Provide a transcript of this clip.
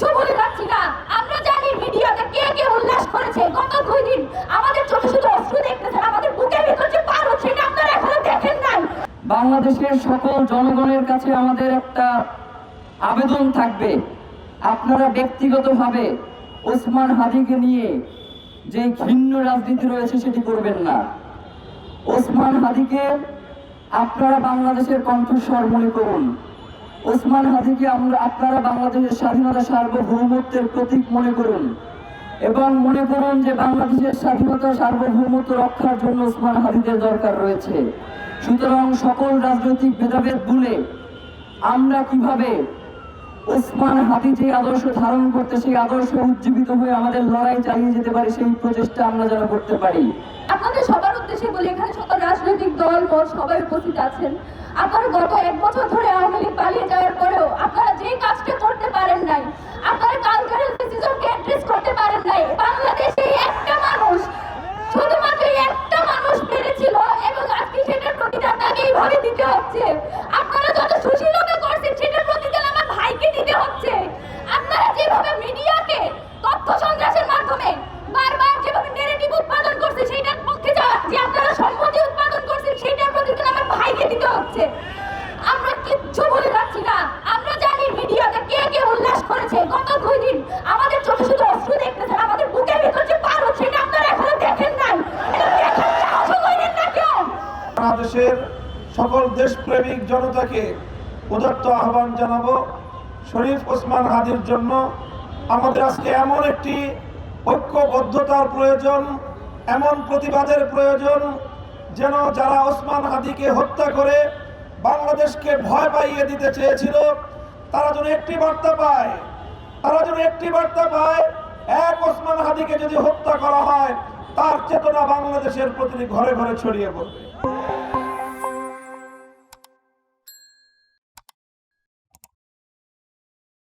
কিচ্ছু বলে যাচ্ছি না। আমরা জানি মিডিয়াতে কে কে উল্লাস করেছে। গত দুই দিন আমাদের চোখে শুধু অশ্রু দেখতেছেন, আমাদের বুকের ভিতর যে পার হচ্ছে এটা আপনারা এখনও দেখেন নাই। বাংলাদেশের সকল জনগণের কাছে আমাদের একটা আবেদন থাকবে। আপনারা ব্যক্তিগতভাবে ওসমান হাদিকে নিয়ে যে ঘিন্ন রাজনীতি রয়েছে সেটি করবেন না। ওসমান হাদিকে আপনারা বাংলাদেশের কণ্ঠস্বর মনে করুন। ওসমান হাদিকে আমরা আপনারা বাংলাদেশের স্বাধীনতা সার্বভৌমত্বের প্রতীক মনে করুন। এবং মনে করুন যে বাংলাদেশের স্বাধীনতা সার্বভৌমত্ব রক্ষার জন্য ওসমান হাদিদের দরকার রয়েছে। সুতরাং সকল রাজনৈতিক ভেদাভেদ ভুলে আমরা কীভাবে ওসমান হাদি যে আদর্শ ধারণ করতে, সেই আদর্শ উজ্জীবিত হয়ে আমাদের লড়াই চালিয়ে যেতে পারি, সেই প্রচেষ্টা আমরা যেন করতে পারি। আপনাদের এখানে রাজনৈতিক দল মত সবাই উপস্থিত আছেন। আপনারা গত এক বছর ধরে আওয়ামী লীগ পালিয়ে যাওয়ার পরেও আপনারা যে কাজটা করতে পারেন নাই, আপনারা কালচারাল ফেসিজমকে অ্যাড্রেস করতে পারেন নাই। বাংলাদেশে একটা মানুষ, শুধুমাত্র একটা মানুষ পেরেছিল এবং আজকে সেটার প্রতিদান তাকে এইভাবে দিতে হচ্ছে। আপনারা যত সুশীলতা করছেন, সেটার প্রতিদান আমার ভাইকে দিতে হচ্ছে। আপনারা যেভাবে মিডিয়াকে তথ্য সন্ত্রাসের মাধ্যমে বারবার যেভাবে নেগেটিভ উৎপাদন করছে সেটার পক্ষে যা যে আপনারা সম্পত্তি উৎপাদন করছেন সেটার প্রতিদান আমার ভাইকে দিতে হচ্ছে আমরা কিচ্ছু বলে যাচ্ছি না আমরা জানি মিডিয়াতে কে কে উল্লাস গত দুই দিন আমাদের চোখে শুধু অশ্রু দেখতেছেন, আমাদের বুকের ভিতর যে পার হচ্ছে, এটা আপনারা এখনও দেখেন নাই। বাংলাদেশের সকল দেশপ্রেমিক জনতাকে উদাত্ত আহ্বান জানাব, শরীফ ওসমান হাদির জন্য। আমাদের আজকে এমন একটি ঐক্যবদ্ধতার প্রয়োজন, এমন প্রতিবাদের প্রয়োজন, যেন যারা ওসমান হাদিকে হত্যা করে বাংলাদেশকে ভয় পাইয়ে দিতে চেয়েছিল, তারা যেন একটি বার্তা পায় তারা যেন একটি বার্তা পায়, এক ওসমান হাদিকে যদি হত্যা করা হয়, তার চেতনা বাংলাদেশের প্রতিটি ঘরে ঘরে ছড়িয়ে পড়বে।